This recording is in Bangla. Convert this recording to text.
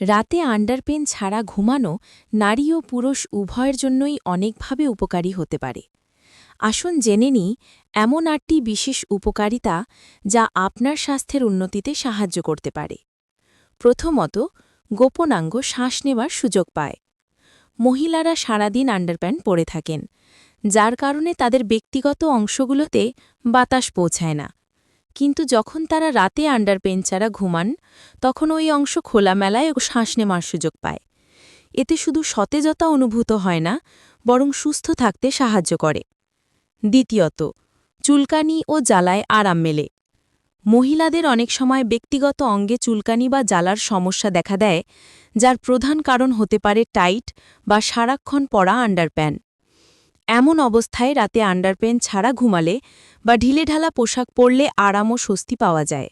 রাতে আন্ডারপেন ছাড়া ঘুমানো নারী ও পুরুষ উভয়ের জন্যই অনেকভাবে উপকারী হতে পারে। আসুন জেনে নিই, এমন আটটি বিশেষ উপকারিতা যা আপনার স্বাস্থ্যের উন্নতিতে সাহায্য করতে পারে। প্রথমত, গোপনাঙ্গ শ্বাস নেবার সুযোগ পায়। মহিলারা সারাদিন আন্ডারপ্যান্ট পরে থাকেন, যার কারণে তাদের ব্যক্তিগত অংশগুলোতে বাতাস পৌঁছায় না। কিন্তু যখন তারা রাতে আন্ডারপেন ছাড়া ঘুমান, তখন ওই অংশ খোলামেলায় ও শ্বাস নেওয়ার সুযোগ পায়। এতে শুধু সতেজতা অনুভূত হয় না, বরং সুস্থ থাকতে সাহায্য করে। দ্বিতীয়ত, চুলকানি ও জ্বালায় আরাম মেলে। মহিলাদের অনেক সময় ব্যক্তিগত অঙ্গে চুলকানি বা জ্বালার সমস্যা দেখা দেয়, যার প্রধান কারণ হতে পারে টাইট বা সারাক্ষণ পরা আন্ডারপ্যান এমন অবস্থায় রাতে আন্ডারপ্যান্ট ছাড়া ঘুমালে বা ঢিলেঢালা পোশাক পরলে আরাম ও স্বস্তি পাওয়া যায়।